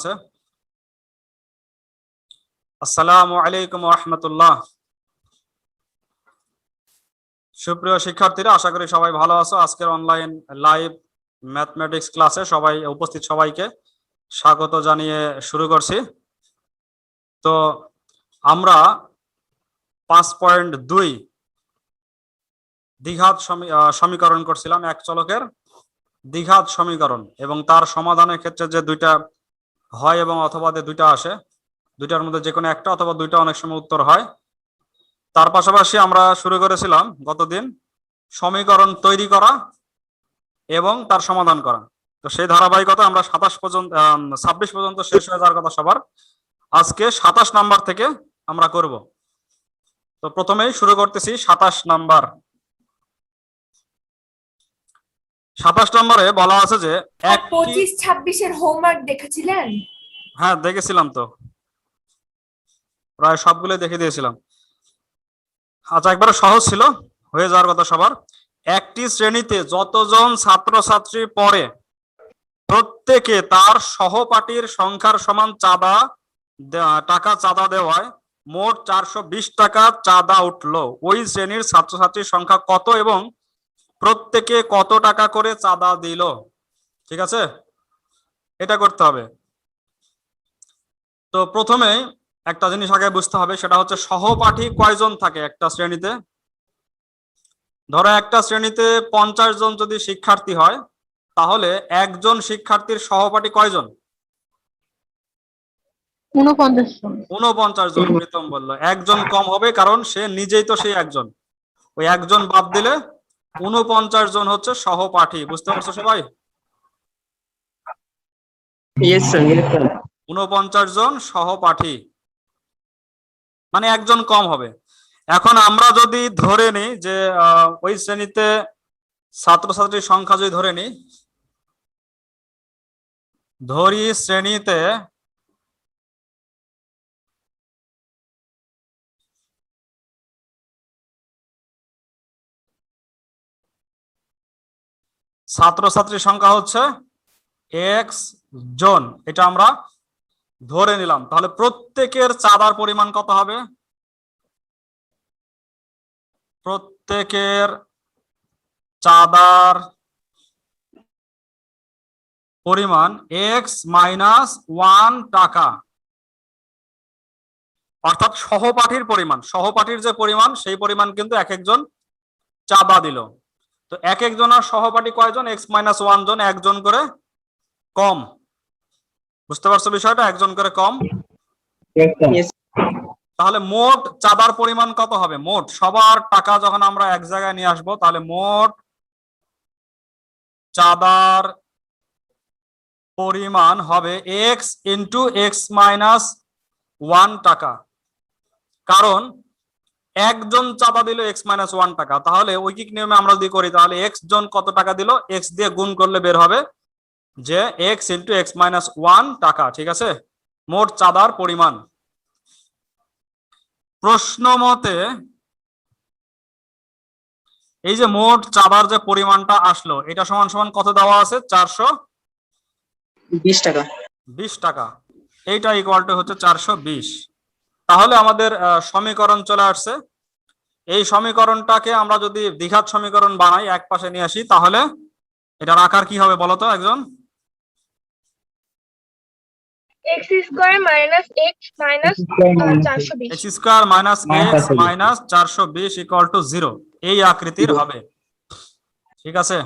আছে? আসসালামু আলাইকুম রহমতুল্লাহ। সুপ্রিয় শিক্ষার্থীরা, আশা করি সবাই ভালো আছো। আজকের অনলাইন লাইভ ম্যাথমেটিক্স ক্লাসে সবাই, উপস্থিত সবাইকে স্বাগত জানিয়ে শুরু করছি। তো আমরা পাঁচ পয়েন্ট দুই দ্বিঘাত সমীকরণ করছিলাম এক চলকের। দ্বিঘাত সমীকরণ এবং তার সমাধানের ক্ষেত্রে যে দুইটা হয় এবং অথবা দুইটা আসে, দুইটার মধ্যে যে কোনো একটা অথবা দুইটা অনেক সময় উত্তর হয়। তার পাশাপাশি আমরা শুরু করেছিলাম গতদিন সমীকরণ তৈরি করা এবং তার সমাধান করা। তো সেই ধারাবাহিকতা আমরা সাতাশ পর্যন্ত ছাব্বিশ পর্যন্ত শেষ হয়ে যাওয়ার কথা সবার। আজকে সাতাশ নাম্বার থেকে আমরা করব। তো প্রথমেই শুরু করতেছি সাতাশ নাম্বার। সাতাশ নম্বরে বলা আছে যে একটি পঁচিশ ছাব্বিশের হোমওয়ার্ক দেখেছিলেন? হ্যাঁ দেখেছিলাম তো। প্রায় সবগুলো দেখে দিয়েছিলাম। আচ্ছা একবারে সহজ ছিল হয়ে যাওয়ার কথা সবার। একটি শ্রেণীতে যতজন ছাত্রছাত্রী পড়ে প্রত্যেকে তার সহপাঠীর সংখ্যার সমান চাঁদা টাকা চাঁদা দেওয়ায় মোট চারশো বিশ টাকা চাঁদা উঠল। ওই শ্রেণির ছাত্রছাত্রীর সংখ্যা কত এবং প্রত্যেকে কত টাকা করে চাঁদা দিল? ঠিক আছে? এটা করতে হবে। তো প্রথমে একটা জিনিস আগে বুঝতে হবে সেটা হচ্ছে সহপাঠী কয়জন থাকে একটা শ্রেণীতে? ধরো একটা শ্রেণীতে পঞ্চাশ জন যদি শিক্ষার্থী হয় তাহলে একজন শিক্ষার্থীর সহপাঠী কয়জন? উনপঞ্চাশ জন। প্রীতম বলল। একজন কম হবে কারণ সে নিজেই তো সেই একজন। ওই একজন বাদ দিলে উনপঞ্চাশ জন হচ্ছে সহপাঠী বুঝতে পারছ সবাই. উনপঞ্চাশ জন সহপাঠী। মানে একজন কম হবে। এখন আমরা যদি ধরে নিই যে ওই শ্রেণীতে ছাত্রছাত্রীর সংখ্যা যদি ধরে নিই ধরি শ্রেণীতে ছাত্রছাত্রীর সংখ্যা হচ্ছে এক্স জন। এটা আমরা ধরে নিলাম। তাহলে প্রত্যেকের চাঁদার পরিমাণ কত হবে? প্রত্যেকের চাঁদার পরিমাণ এক্স মাইনাস ওয়ান টাকা। অর্থাৎ সহপাঠীর পরিমাণ, সহপাঠীর যে পরিমাণ, সেই পরিমাণ কিন্তু এক একজন চাঁদা দিল। তো এক একজনের সহপাঠী কয়জন? এক্স মাইনাস ওয়ান জন একজন করে কম। বুঝতে পারছ বিষয়টা? একজন করে কম। তাহলে মোট চাঁদার পরিমাণ কত হবে? মোট সবার টাকা যখন আমরা এক জায়গায় নিয়ে আসব তাহলে মোট চাঁদার পরিমাণ হবে X into X minus one টাকা। কারণ একজন চাঁদা দিল এক্স মাইনাস ওয়ান টাকা। তাহলে ঐকিক নিয়মে আমরা যদি করি তাহলে এক্স জন কত টাকা দিল? এক্স দিয়ে গুণ করলে বের হবে যে X into X minus one টাকা ঠিক আছে? মোট চাঁদার পরিমাণ। প্রশ্ন মতে এই যে মোট চাঁদার যে পরিমাণটা আসলো এটা সমান সমান কত দেওয়া আছে? চারশো বিশ টাকা। বিশ টাকা। এইটা ইকুয়াল টু হচ্ছে চারশো বিশ। তাহলে আমাদের সমীকরণ চলে আসছে। এই সমীকরণটাকে আমরা যদি দ্বিঘাত সমীকরণ বানাই এক পাশে নিয়ে আসি তাহলে এটার আকার কি হবে বলতো একজন? Square minus minus minus 420 minus equal to zero এই আকৃতির হবে। ঠিক আছে?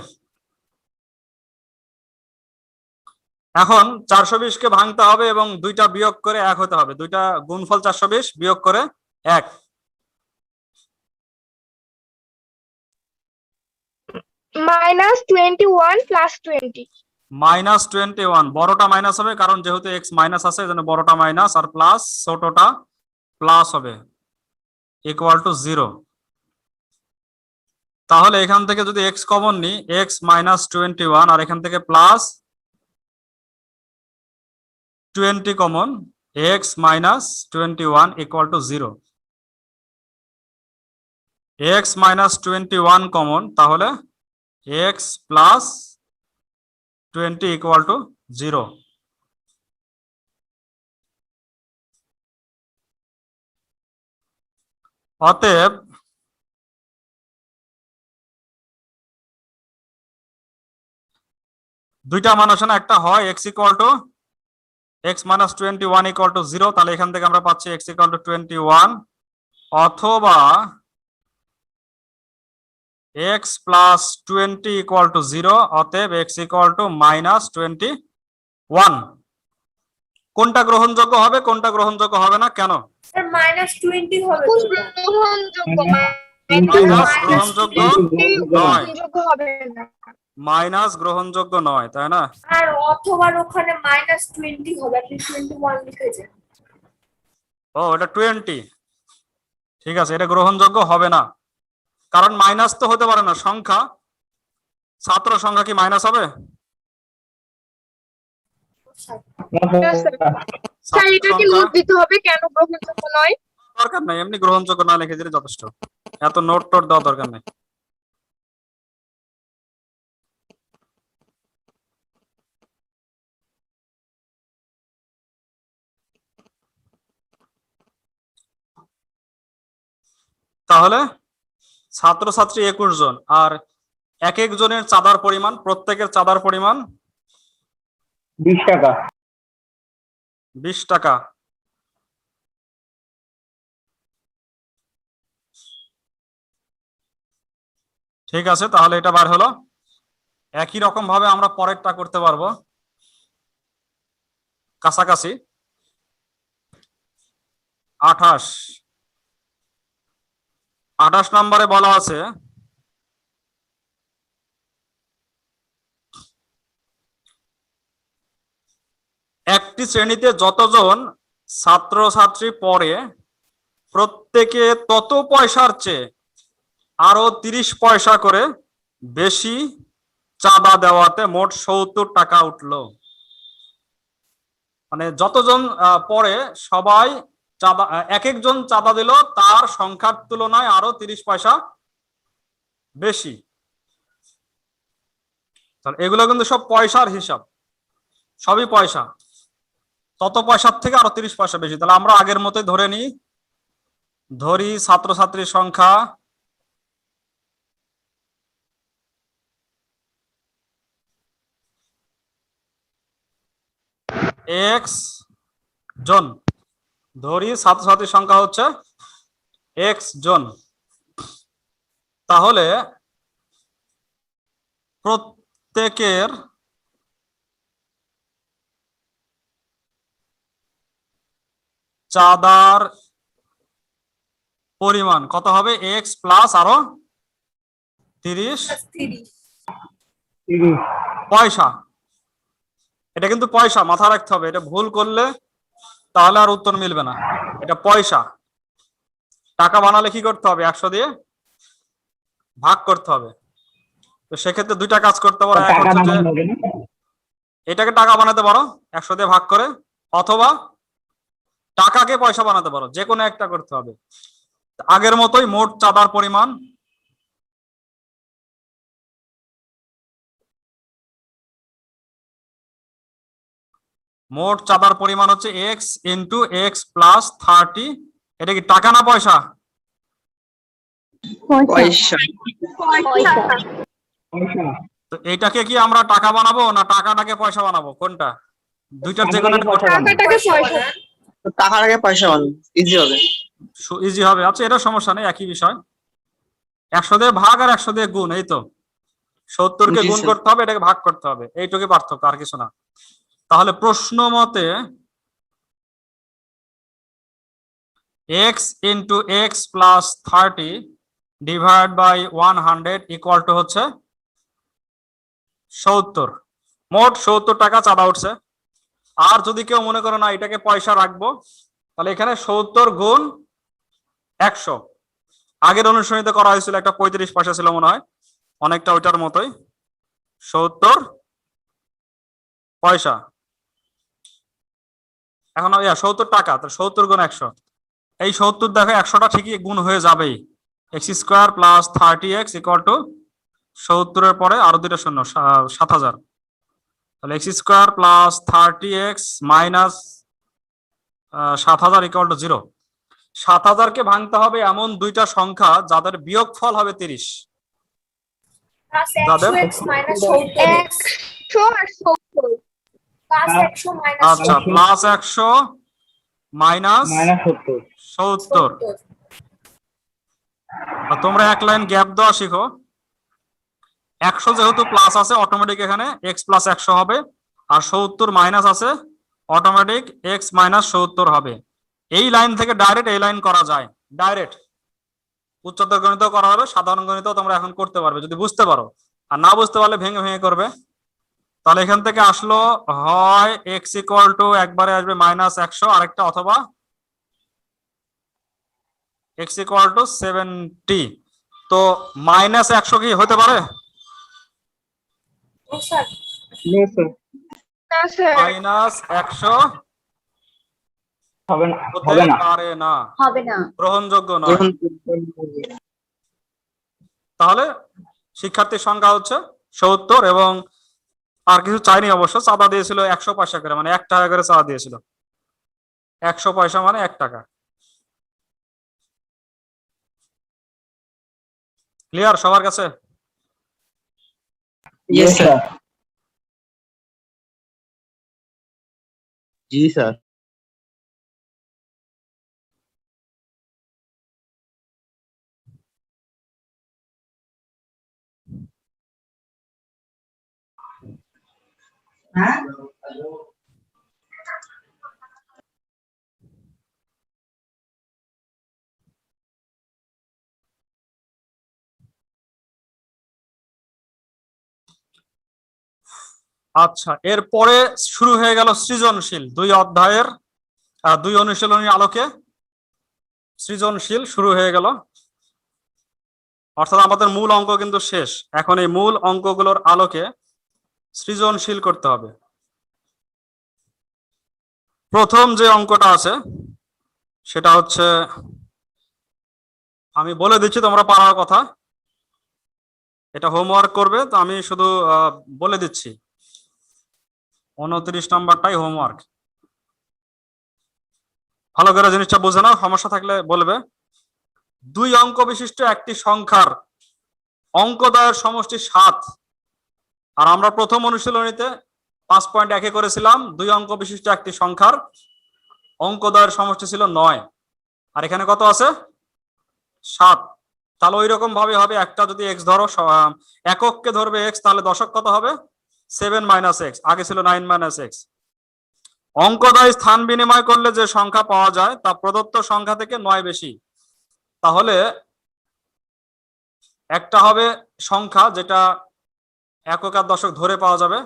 এখন চারশো বিশ কে ভাঙতে হবে এবং দুইটা বিয়োগ করে এক হতে হবে। দুইটা গুণফল চারশো বিশ বিয়োগ করে এক। Minus twenty one plus twenty. Minus twenty one, বড়টা মাইনাস হবে কারণ যেহেতু এক্স মাইনাস আছে এজন্য বড়টা মাইনাস আর প্লাস ছোটটা প্লাস হবে ইকুয়াল টু জিরো তাহলে এখান থেকে যদি এক্স কমন নি এক্স মাইনাস টোয়েন্টি ওয়ান আর এখান থেকে plus twenty common, X minus twenty one equal to zero X minus twenty one common, তাহলে x plus 20 equal to 0. অতএব দুইটা মান আসে না, একটা হয় X equal to X minus twenty one equal to zero তাহলে এখান থেকে আমরা পাচ্ছি X equal to twenty one অথবা X plus twenty equal to zero অতএব X equal to minus twenty one কোনটা গ্রহণযোগ্য হবে কোনটা গ্রহণযোগ্য হবে না কেন? মাইনাস টোয়েন্টি হবে গ্রহণযোগ্য। মাইনাস গ্রহণযোগ্য নয়। গ্রহণযোগ্য হবে না। মাইনাস গ্রহণযোগ্য নয় তাই না? আর অথবা ওখানে মাইনাস টোয়েন্টি হবে আপনি টোয়েন্টি ওয়ান লিখেছেন। ও এটা টোয়েন্টি ঠিক আছে এটা গ্রহণযোগ্য হবে না। কারণ মাইনাস তো হতে পারে না। সংখ্যা ছাত্র সংখ্যা কি মাইনাস হবে? স্যার এটা কি নোট দিতে হবে কেন? গ্রহণযোগ্য নয়। দরকার নাই। এমনি গ্রহণযোগ্য না লিখে দিলে যথেষ্ট। এত নোট টোট দেওয়া দরকার নেই। তাহলে ছাত্রছাত্রী একুশ জন। আর এক একজনের চাঁদার পরিমাণ প্রত্যেকের চাঁদার পরিমাণ? বিশ টাকা। বিশ টাকা। ঠিক আছে তাহলে এটা বার হলো। একই রকম ভাবে আমরা পরেরটা করতে পারব। কাছাকাছি। আঠাশ। আঠাশ নম্বরে বলা আছে, একটি শ্রেণীতে যতজন ছাত্রছাত্রী পড়ে, প্রত্যেকে তত পয়সার চেয়ে আরও তিরিশ পয়সা করে বেশি চাঁদা দেওয়াতে মোট সত্তর টাকা উঠল। মানে যতজন পড়ে সবাই চাঁদা এক একজন চাঁদা দিল, তার সংখ্যার তুলনায় আরও তিরিশ পয়সা বেশি। এগুলো কিন্তু সব পয়সার হিসাব। সবই পয়সা। তত পয়সার থেকে আরও তিরিশ পয়সা বেশি। তাহলে আমরা আগের মতোই ধরে নিই। ধরি ছাত্রছাত্রীর সংখ্যা। এক্স জন। ধরি ছাত্রছাত্রীর সংখ্যা হচ্ছে এক্স জন। তাহলে প্রত্যেকের চাঁদার পরিমাণ কত হবে? এক্স প্লাস আরও তিরিশ। তিরিশ। পয়সা। এটা কিন্তু পয়সা মাথা রাখতে হবে। এটা ভুল করলে তাহলে আর উত্তর মিলবে না। এটা পয়সা। টাকা বানালে কি করতে হবে? একশো দিয়ে ভাগ করতে হবে। তো সেক্ষেত্রে দুইটা কাজ করতে পারো। এক হচ্ছে এটাকে টাকা বানাতে পারো একশো দিয়ে ভাগ করে অথবা টাকাকে পয়সা বানাতে পারো। যে কোনো একটা করতে হবে। আগের মতোই মোট চাঁদার পরিমাণ মোট চাঁদার পরিমাণ হচ্ছে X into X plus thirty এটা কি টাকা না পয়সা? পয়সা। তো এইটাকে কি আমরা টাকা বানাবো না টাকাটাকে পয়সা বানাবো? কোনটা? দুইটার যে কোনো টাকাটাকে পয়সা টাকার আগে পয়সা। বানো ইজি হবে। ইজি হবে। আচ্ছা এটা সমস্যা নেই একই বিষয়। একশো দিয়ে ভাগ আর একশো দিয়ে গুণ এই তো। সত্তরকে গুণ করতে হবে এটাকে ভাগ করতে হবে। এইটুকু পার্থক্য আর কিছু না। তাহলে প্রশ্ন মতে X into X plus thirty divide by one hundred equal to হচ্ছে সত্তর। মোট সত্তর টাকা চাঁদা উঠছে। আর যদি কেউ মনে করো না এটাকে পয়সা রাখব, তাহলে এখানে সত্তর গুণ একশো। আগের অনুশীলনীতে করা হয়েছিল একটা পঁয়ত্রিশ পয়সা ছিল মনে হয়। অনেকটা ওইটার মতোই। সত্তর পয়সা। এখন ইয়া সত্তর টাকা তো সত্তর গুণ একশো। এই সত্তর দেখো একশোটা ঠিকই গুণ হয়ে যাবেই। X square plus thirty X equal to সত্তরের পরে আরও দুইটা শূন্য সাত হাজার। তাহলে X square plus thirty X minus সাত হাজার ইকুয়াল টু জিরো। সাত হাজারকে ভাঙতে হবে এমন দুইটা সংখ্যা যাদের বিয়োগ ফল হবে তিরিশ। প্লাস আচ্ছা প্লাস একশো মাইনাস সত্তর। তোমরা এক লাইন গ্যাপ দেওয়া শিখো। একশো যেহেতু প্লাস আছে অটোমেটিক এখানে এক্স প্লাস একশো হবে। আর সত্তর মাইনাস আছে অটোমেটিক এক্স মাইনাস সত্তর হবে। এই লাইন থেকে ডাইরেক্ট এই লাইন করা যায়। ডাইরেক্ট উচ্চতর গণিত করা হবে সাধারণ গণিত তোমরা এখন করতে পারবে যদি বুঝতে পারো। আর না বুঝতে পারলে ভেঙে ভেঙে করবে। তাহলে এখান থেকে আসলো হয় এক্স ইকুয়াল টু একবারে আসবে মাইনাস একশো আরেকটা অথবা এক্স ইকুয়াল টু সেভেন্টি তো মাইনাস একশো কি হতে পারে? ও স্যার নো স্যার না স্যার মাইনাস একশো না হতে পারে না। হবে না। গ্রহণযোগ্য নয়। তাহলে শিক্ষার্থীর সংখ্যা হচ্ছে সত্তর এবং আর কিছু চাইনি অবশ্য চাঁদা দিয়েছিল একশো পয়সা করে মানে এক টাকা করে চাঁদা দিয়েছিল। একশো পয়সা মানে এক টাকা। ক্লিয়ার সবার কাছে? জি স্যার আচ্ছা এরপরে শুরু হয়ে গেল সৃজনশীল দুই অধ্যায়ের দুই অনুশীলনীর আলোকে। সৃজনশীল শুরু হয়ে গেল। অর্থাৎ আমাদের মূল অঙ্ক কিন্তু শেষ। এখন এই মূল অঙ্কগুলোর আলোকে সৃজনশীল করতে হবে। প্রথম যে অঙ্কটা আছে, সেটা হচ্ছে, আমি বলে দিচ্ছি তোমরা পারার কথা। এটা হোমওয়ার্ক করবে, তো আমি শুধু বলে দিচ্ছি। উনত্রিশ নাম্বারটাই হোমওয়ার্ক ভালো করে জিনিসটা বুঝে নাও, সমস্যা থাকলে বলবে। দুই অঙ্ক বিশিষ্ট একটি সংখ্যার অঙ্কদয়ের সমষ্টি সাত। আর আমরা প্রথম অনুশীলনীতে পাঁচ পয়েন্ট একে করেছিলাম, দুই অঙ্ক বিশিষ্ট একটি সংখ্যার। অঙ্কদয়ের সমষ্টি ছিল নয়। আর এখানে কত আছে? সাত। তাহলে ওই রকম ভাবে হবে, একটা যদি এক্স ধরো একককে ধরবে এক্স তাহলে দশক কত হবে? সেভেন মাইনাস এক্স আগে ছিল নাইন মাইনাস এক্স অঙ্কদয় স্থান বিনিময় করলে যে সংখ্যা পাওয়া যায়, তা প্রদত্ত সংখ্যা থেকে নয় বেশি। তাহলে একটা হবে সংখ্যা যেটা একক আর দশক ধরে পাওয়া যাবে।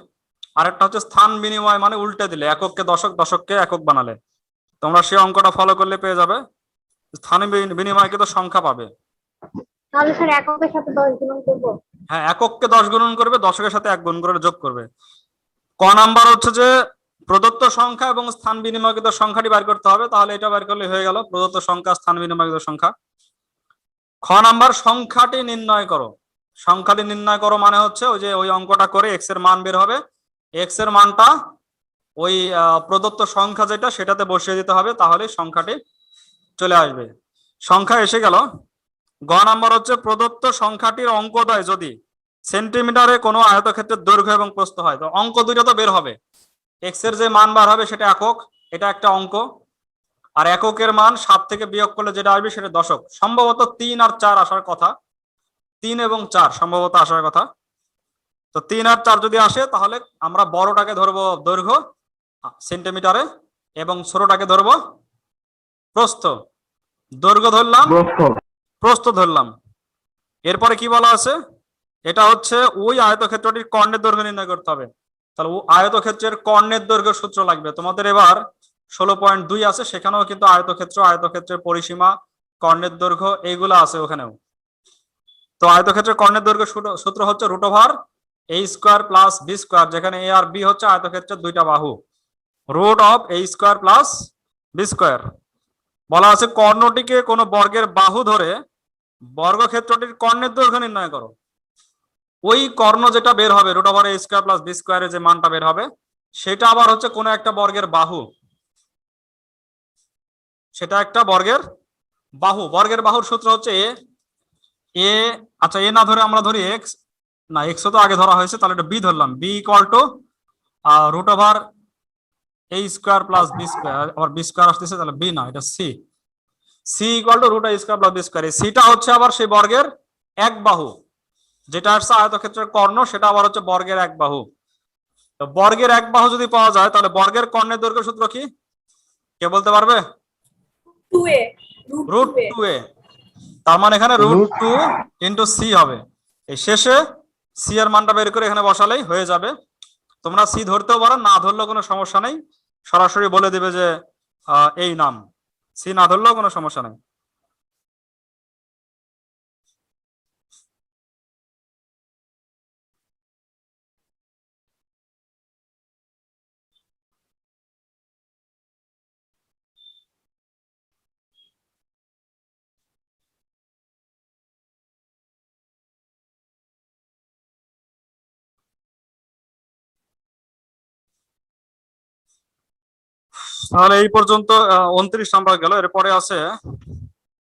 আরেকটা হচ্ছে স্থান বিনিময় মানে উল্টে দিলে একককে দশক দশককে একক বানালে। তোমরা সেই অঙ্কটা ফলো করলে পেয়ে যাবে। স্থান বিনি- বিনিময় কিন্তু সংখ্যা পাবে। তাহলে স্যার এককের সাথে দশ গুণন করব? হ্যাঁ একককে দশ গুণন করবে দশকের সাথে এক গুণ করে যোগ করবে। ক নাম্বার হচ্ছে যে প্রদত্ত সংখ্যা এবং স্থান বিনিময়কৃত সংখ্যাটি বের করতে হবে। তাহলে এটা বের করলে হয়ে গেল প্রদত্ত সংখ্যা স্থান বিনিময়কৃত সংখ্যা। খ নাম্বার সংখ্যাটি নির্ণয় করো। সংখ্যাটি নির্ণয় করো মানে হচ্ছে ওই যে ওই অঙ্কটা করে এক্সের মান বের হবে। এক্সের মানটা ওই প্রদত্ত সংখ্যা যেটা সেটাতে বসিয়ে দিতে হবে তাহলে সংখ্যাটি চলে আসবে। সংখ্যা এসে গেল। গ নাম্বার হচ্ছে প্রদত্ত সংখ্যাটির অঙ্কদয় যদি সেন্টিমিটারে কোনো আয়তক্ষেত্রের দৈর্ঘ্য এবং প্রস্থ হয়, তো অঙ্ক দুইটা তো বের হবে। এক্সের যে মান বার হবে সেটা একক, এটা একটা অঙ্ক। আর এককের মান সাত থেকে বিয়োগ করলে যেটা আসবে সেটা দশক। সম্ভবত তিন আর চার আসার কথা। তিন এবং চার সম্ভবত আসার কথা। তো তিন আর চার যদি আসে তাহলে আমরা বড়টাকে ধরবো দৈর্ঘ্য সেন্টিমিটারে এবং ছোটটাকে ধরবো প্রস্থ। দৈর্ঘ্য ধরলাম প্রস্থ। ধরলাম। এরপরে কি বলা আছে? এটা হচ্ছে ওই আয়তক্ষেত্রটির কর্ণের দৈর্ঘ্য নির্ণয় করতে হবে। তাহলে আয়তক্ষেত্রের কর্ণের দৈর্ঘ্য সূত্র লাগবে। তোমাদের এবার ষোলো পয়েন্ট দুই আছে সেখানেও কিন্তু আয়তক্ষেত্র আয়তক্ষেত্রের পরিসীমা কর্ণের দৈর্ঘ্য এইগুলো আছে ওখানেও। তো আয়তক্ষেত্রের কর্ণের দৈর্ঘ্য সূত্র- হচ্ছে root over A square plus B square, যেখানে এ আর বি হচ্ছে আয়তক্ষেত্রের দুইটা বাহু। Root of A square plus B square. বলা আছে কর্ণটিকে কোনো বর্গের বাহু ধরে বর্গক্ষেত্রটির কর্ণের দৈর্ঘ্য নির্ণয় করো। ওই কর্ণ যেটা বের হবে, root over A square plus B স্কোয়ারের যে মানটা বের হবে, সেটা আবার হচ্ছে কোনো একটা বর্গের বাহু। সেটা একটা বর্গের বাহু। বর্গের বাহুর সূত্র হচ্ছে এ এ আচ্ছা এ না ধরে আমরা ধরি এক্স না এক্স তো আগে ধরা হয়েছে তাহলে এটা বি ধরলাম B equal to root over A square plus B square আবার বি স্কোয়ার আসতেছে তাহলে বি না এটা C C equal to root A square plus B square সিটা হচ্ছে আবার সেই বর্গের এক বাহু যেটা আসছে আয়তক্ষেত্রের কর্ণ সেটা আবার হচ্ছে বর্গের এক বাহু তো বর্গের এক বাহু যদি পাওয়া যায় তাহলে বর্গের কর্ণের দৈর্ঘ্য সূত্র কি কে বলতে পারবে? রুট টু এ তার মানে এখানে রুট টু ইন্টু সি হবে। এই শেষে সি এর মানটা বের করে এখানে বসালেই হয়ে যাবে। তোমরা সি ধরতেও পারো না ধরলেও কোনো সমস্যা নেই। সরাসরি বলে দিবে যে আহ, এই নাম। সি না ধরলেও কোনো সমস্যা নেই। তাহলে এই পর্যন্ত উনত্রিশ নাম্বার গেল। এরপরে আছে,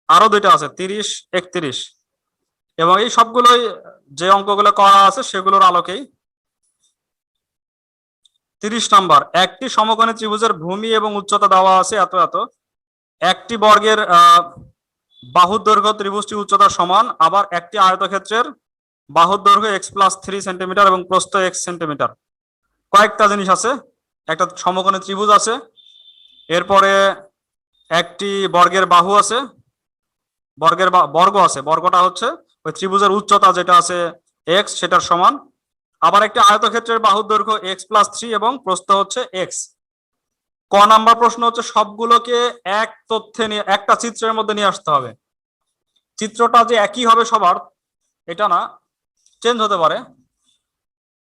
আরও দুইটা আছে, তিরিশ, একত্রিশ। এবং এই সবগুলোই যে অঙ্কগুলো করা আছে সেগুলোর আলোকেই। তিরিশ নাম্বার, একটি সমকোণী ত্রিভুজের ভূমি এবং উচ্চতা দেওয়া আছে এত এত। একটি বর্গের বাহুর দৈর্ঘ্য ত্রিভুজটি উচ্চতা সমান, আবার একটি আয়তক্ষেত্রের বাহুর দৈর্ঘ্য এক্স প্লাস থ্রি সেন্টিমিটার এবং প্রস্থ এক্স সেন্টিমিটার কয়েকটা জিনিস আছে, একটা সমকোণী ত্রিভুজ আছে এরপরে একটি বর্গের বাহু আছে। বর্গের বর্গ আছে। বর্গটা হচ্ছে ওই ত্রিভুজের উচ্চতা যেটা আছে এক্স সেটার সমান। আবার একটি আয়তক্ষেত্রের বাহুর দৈর্ঘ্য এক্স প্লাস থ্রি এবং প্রস্থ হচ্ছে এক্স ক নাম্বার প্রশ্ন হচ্ছে, সবগুলোকে এক তথ্যে নিয়ে একটা চিত্রের মধ্যে নিয়ে আসতে হবে। চিত্রটা যে একই হবে সবার, এটা না চেঞ্জ হতে পারে।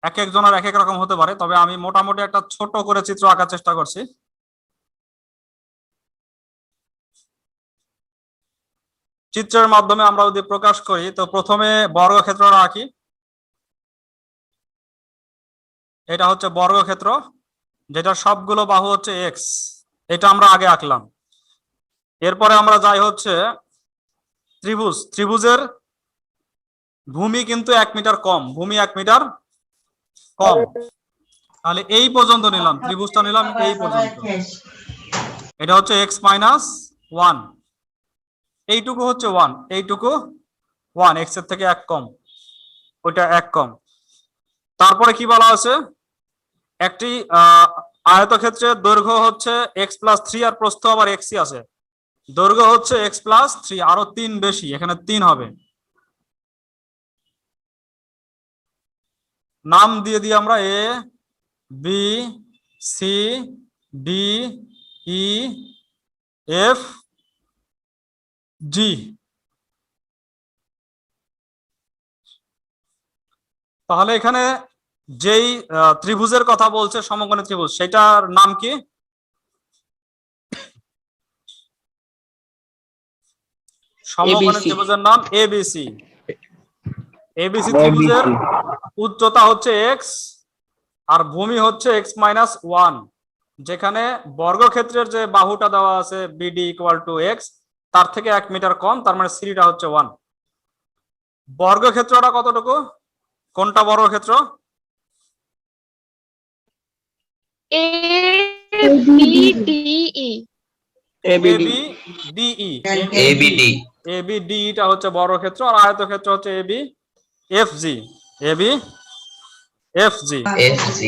এক একজনের এক এক রকম হতে পারে। তবে আমি মোটামুটি একটা ছোট করে চিত্র আঁকার চেষ্টা করছি। চিত্রের মাধ্যমে আমরা যদি প্রকাশ করি তো প্রথমে বর্গক্ষেত্রটা আঁকি এটা হচ্ছে বর্গক্ষেত্র যেটা সবগুলো বাহু হচ্ছে এক্স এটা আমরা আগে আঁকলাম এরপরে আমরা যাই হচ্ছে ত্রিভুজ ত্রিভুজের ভূমি কিন্তু এক মিটার কম ভূমি এক মিটার কম তাহলে এই পর্যন্ত নিলাম ত্রিভুজটা নিলাম এই পর্যন্ত এটা হচ্ছে এক্স মাইনাস ওয়ান এইটুকু হচ্ছে ওয়ান এইটুকু ওয়ান এক্সের থেকে এক কম, ওইটা এক কম। তারপরে কি বলা আছে একটি আয়তক্ষেত্রের দৈর্ঘ্য হচ্ছে এক্স প্লাস থ্রি আর প্রস্থ আবার এক্সই আছে। দৈর্ঘ্য হচ্ছে এক্স প্লাস থ্রি আরও তিন বেশি, এখানে তিন হবে। নাম দিয়ে দিই আমরা A B C D E F G. তাহলে এখানে যেই ত্রিভুজের কথা বলছে সমকোণী ত্রিভুজ সেটার নাম কি? সমকোণী ত্রিভুজের নাম এবিসি এবিসি ত্রিভুজের উচ্চতা হচ্ছে এক্স আর ভূমি হচ্ছে এক্স মাইনাস ওয়ান যেখানে বর্গক্ষেত্রের যে বাহুটা দেওয়া আছে বিডি ইকুয়াল টু এক্স তার থেকে এক মিটার কম তার মানে সিটা হচ্ছে ওয়ান বর্গক্ষেত্রটা কতটুকু? কোনটা বর্গক্ষেত্র? ডিটা হচ্ছে বর্গক্ষেত্র আর আয়তক্ষেত্র হচ্ছে A B F G A B F G FC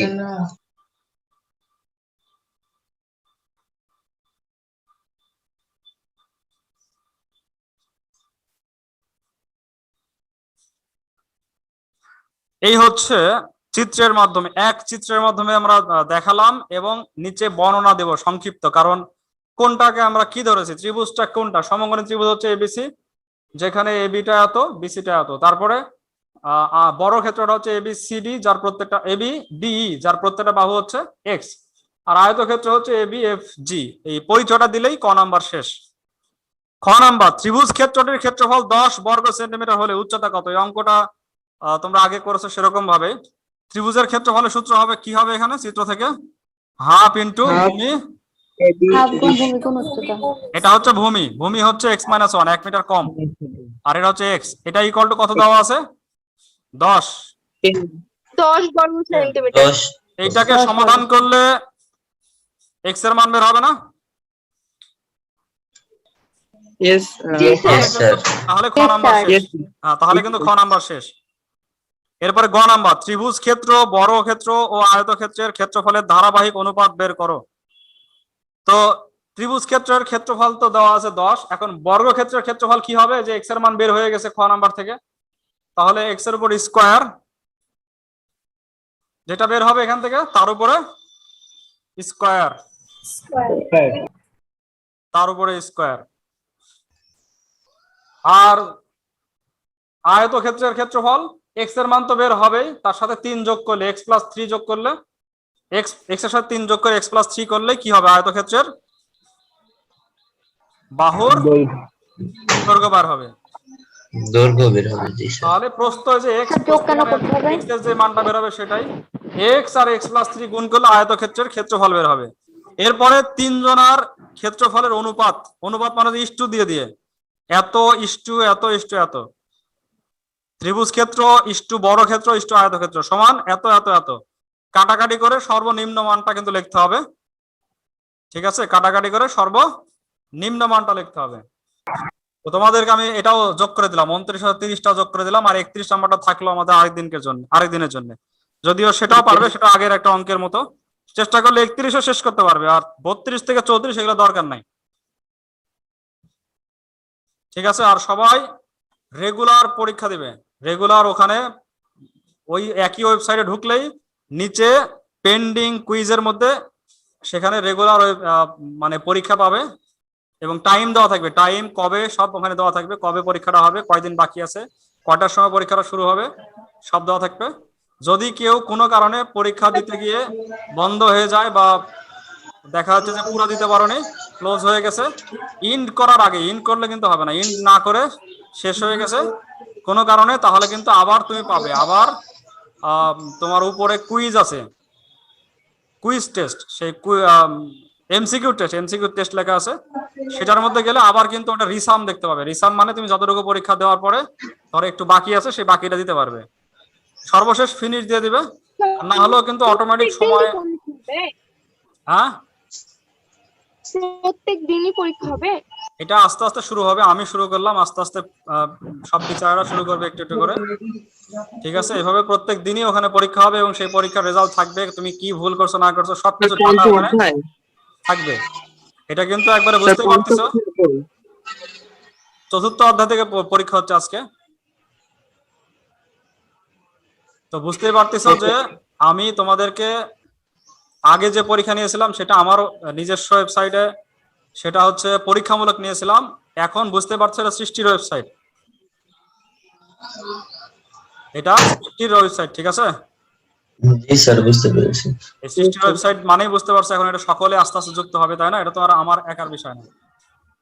এই হচ্ছে চিত্রের মাধ্যমে, এক চিত্রের মাধ্যমে আমরা দেখালাম এবং নিচে বর্ণনা দেব সংক্ষিপ্ত। কারণ কোনটাকে আমরা কি ধরেছি? ত্রিভুজটা কোনটা? সমকোণী ত্রিভুজ হচ্ছে এবিসি যেখানে এবিটা এত বিসিটা এত। তারপরে বড় ক্ষেত্রটা হচ্ছে এবি সিডি যার প্রত্যেকটা এবি ডিই যার প্রত্যেকটা বাহু হচ্ছে এক্স আর আয়তক্ষেত্র হচ্ছে এবি এফ জি এই পরিচয়টা দিলেই ক নাম্বার শেষ। খ নাম্বার, ত্রিভুজ ক্ষেত্রটির ক্ষেত্রফল দশ বর্গ সেন্টিমিটার হলে উচ্চতা কত? এই অঙ্কটা তোমরা আগে করেছ সেরকম ভাবে। ত্রিভুজের ক্ষেত্রফলের সূত্র হবে কি হবে এখানে? চিত্র থেকে? হাফ ইন্টু ভূমি। হাফ গুণ ভূমি কোণ উচ্চতা এটা হচ্ছে ভূমি। ভূমি হচ্ছে এক্স মাইনাস ওয়ান এক মিটার কম। আর এটা হচ্ছে এক্স এটা ইকুয়াল টু কত দেওয়া আছে? দশ। দশ বর্গ সেন্টিমিটার এইটাকে সমাধান করলে এক্সের মান বের হবে না? Sir. তাহলে খ নাম্বার শেষ। হ্যাঁ, তাহলে কিন্তু খ নাম্বার শেষ। এরপরে গ নাম্বার ত্রিভুজ ক্ষেত্র বড় ক্ষেত্র ও আয়তক্ষেত্রের ক্ষেত্রফলের ধারাবাহিক অনুপাত বের করো। তো ত্রিভুজ ক্ষেত্রের ক্ষেত্রফল তো দেওয়া আছে দশ এখন বর্গ ক্ষেত্রের ক্ষেত্রফল কি হবে? যে এক্সের মান বের হয়ে গেছে খ নাম্বার থেকে। তাহলে এক্সের উপর স্কোয়ার যেটা বের হবে এখান থেকে তার উপরে স্কোয়ার স্কোয়ার তার উপরে স্কোয়ার আর আয়তক্ষেত্রের ক্ষেত্রফল এক্সের মান তো বের হবেই তার সাথে তিন যোগ করলে এক্স প্লাস থ্রি যোগ করলে এক্স এক্সের সাথে তিন যোগ করে এক্স প্লাস থ্রি করলে কি হবে? আয়তক্ষেত্রের বাহুর দৈর্ঘ্য বার হবে। দৈর্ঘ্য বের হবে তাহলে প্রশ্ন যে এক্সের মানটা বের হবে সেটাই। এক্স আর এক্স প্লাস থ্রি গুণ করলে আয়তক্ষেত্রের ক্ষেত্রফল বের হবে। এরপরে তিনজনার ক্ষেত্রফলের অনুপাত অনুপাত মানে ইস্টু দিয়ে দিয়ে। এত ইস্টু এত ইস্টু এত। ত্রিভুজ ক্ষেত্র ইস্টু বড় ক্ষেত্র ইস্টু আয়তক্ষেত্র সমান এত এত এত। কাটাকাটি করে সর্বনিম্ন মানটা কিন্তু লিখতে হবে। ঠিক আছে? কাটাকাটি করে সর্বনিম্ন মানটা লিখতে হবে। তো তোমাদেরকে আমি এটাও যোগ করে দিলাম। উনত্রিশ তিরিশটা যোগ করে দিলাম, আর একত্রিশ নাম্বারটা থাকল আমাদের আরেক জন্য আরেক দিনের জন্য। যদিও সেটাও পারবে, সেটা আগের একটা অঙ্কের মতো। চেষ্টা করলে একত্রিশও শেষ করতে পারবে, আর বত্রিশ থেকে চৌত্রিশ এগুলো দরকার নাই। ঠিক আছে? আর সবাই রেগুলার পরীক্ষা দিবে। রেগুলার ওখানে ওই একই ওয়েবসাইটে ঢুকলেই নিচে পেন্ডিং কুইজের মধ্যে সেখানে রেগুলার মানে পরীক্ষা পাবে এবং টাইম দেওয়া থাকবে। টাইম কবে সব ওখানে দেওয়া থাকবে, কবে পরীক্ষাটা হবে, কয়দিন বাকি আছে, কয়টার সময় পরীক্ষাটা শুরু হবে, সব দেওয়া থাকবে। যদি কেউ কোনো কারণে পরীক্ষা দিতে গিয়ে বন্ধ হয়ে যায় বা দেখা যাচ্ছে যে পুরো দিতে পারোনি ক্লোজ হয়ে গেছে ইন্ড করার আগে ইন্ড করলে কিন্তু হবে না। ইন্ড না করে শেষ হয়ে গেছে কোনো কারণে তাহলে কিন্তু আবার তুমি পাবে। আবার তোমার উপরে কুইজ আছে। কুইজ টেস্ট সেই এমসিকিউ টেস্ট এমসিকিউ টেস্ট লেখা আছে। সেটার মধ্যে গেলে আবার কিন্তু ওটা রিসাম দেখতে পাবে। রিসাম মানে তুমি যতটুকু পরীক্ষা দেওয়ার পরে ধরো একটু বাকি আছে সেই বাকিটা দিতে পারবে। সর্বশেষ ফিনিশ দিয়ে দিবে। না হলেও কিন্তু অটোমেটিক সময় হ্যাঁ? প্রত্যেক দিনই পরীক্ষা হবে? এটা আস্তে আস্তে শুরু হবে আমি শুরু করলাম আস্তে আস্তে সব টিচাররা শুরু করবে একটু একটু করে। ঠিক আছে? এভাবে প্রত্যেক দিনই ওখানে পরীক্ষা হবে এবং সেই পরীক্ষার রেজাল্ট থাকবে। তুমি কি ভুল করছ না করছ সবকিছু থাকবে। এটা কিন্তু একবারে বুঝতে পারতেছো? চতুর্থ অধ্যায় থেকে পরীক্ষা হচ্ছে আজকে। তো বুঝতেই পারতেছো যে আমি তোমাদেরকে আগে যে পরীক্ষা নিয়েছিলাম সেটা আমার নিজস্ব ওয়েবসাইটে সেটা হচ্ছে পরীক্ষামূলক নিয়েছিলাম। এখন বুঝতে পারছ এটা সৃষ্টির ওয়েবসাইট এটা সৃষ্টির ওয়েবসাইট ঠিক আছে? জি স্যার বুঝতে পেরেছি। এই সৃষ্টির ওয়েবসাইট মানেই বুঝতে পারছ এখন এটা সকলে আস্তে আস্তে যুক্ত হবে তাই না? এটা তো আর আমার একার বিষয় না।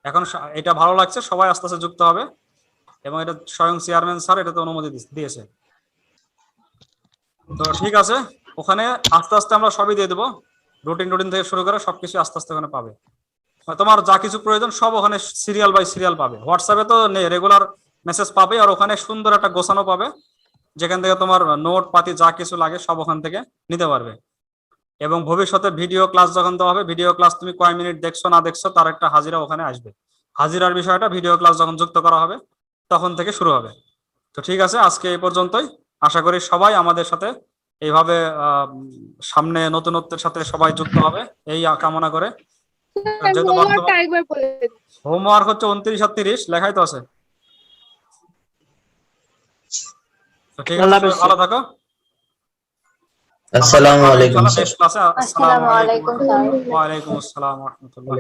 এখন এটা ভালো লাগছে সবাই আস্তে আস্তে যুক্ত হবে। এবং এটা স্বয়ং চেয়ারম্যান স্যার এটা তো অনুমতি দিয়েছে। তো ঠিক আছে ওখানে আস্তে আস্তে আমরা সবই দিয়ে দেবো। রুটিন রুটিন থেকে শুরু করে সবকিছু আস্তে আস্তে ওখানে পাবে। তোমার যা কিছু প্রয়োজন সব ওখানে সিরিয়াল বাই সিরিয়াল পাবে। হোয়াটসঅ্যাপে তো নেই রেগুলার মেসেজ পাবে আর ওখানে সুন্দর একটা গোছানো পাবে। যেখান থেকে তোমার নোট পাতি, যা কিছু লাগে সব ওখান থেকে নিতে পারবে। এবং ভবিষ্যতে ভিডিও ক্লাস যখন দেওয়া হবে ভিডিও ক্লাস তুমি কয় মিনিট দেখছ, না দেখছ, তার একটা হাজিরা ওখানে আসবে। হাজিরার বিষয়টা ভিডিও ক্লাস যখন যুক্ত করা হবে, তখন থেকে শুরু হবে। তো ঠিক আছে, আজকে এই পর্যন্তই। আশা করি সবাই আমাদের সাথে এইভাবে সামনে নতুনত্বের সাথে সবাই যুক্ত হবে, এই কামনা করে। হোমওয়ার্ক হচ্ছে উনত্রিশ আর তিরিশ লেখাই তো আছে। ঠিক আছে। ভালো থাকো। আসসালামু আলাইকুম আসসালামু আসসালামু আলাইকুম। আলাইকুম স্যার। ওয়ালাইকুম আসসালাম রহমতুল্লাহ।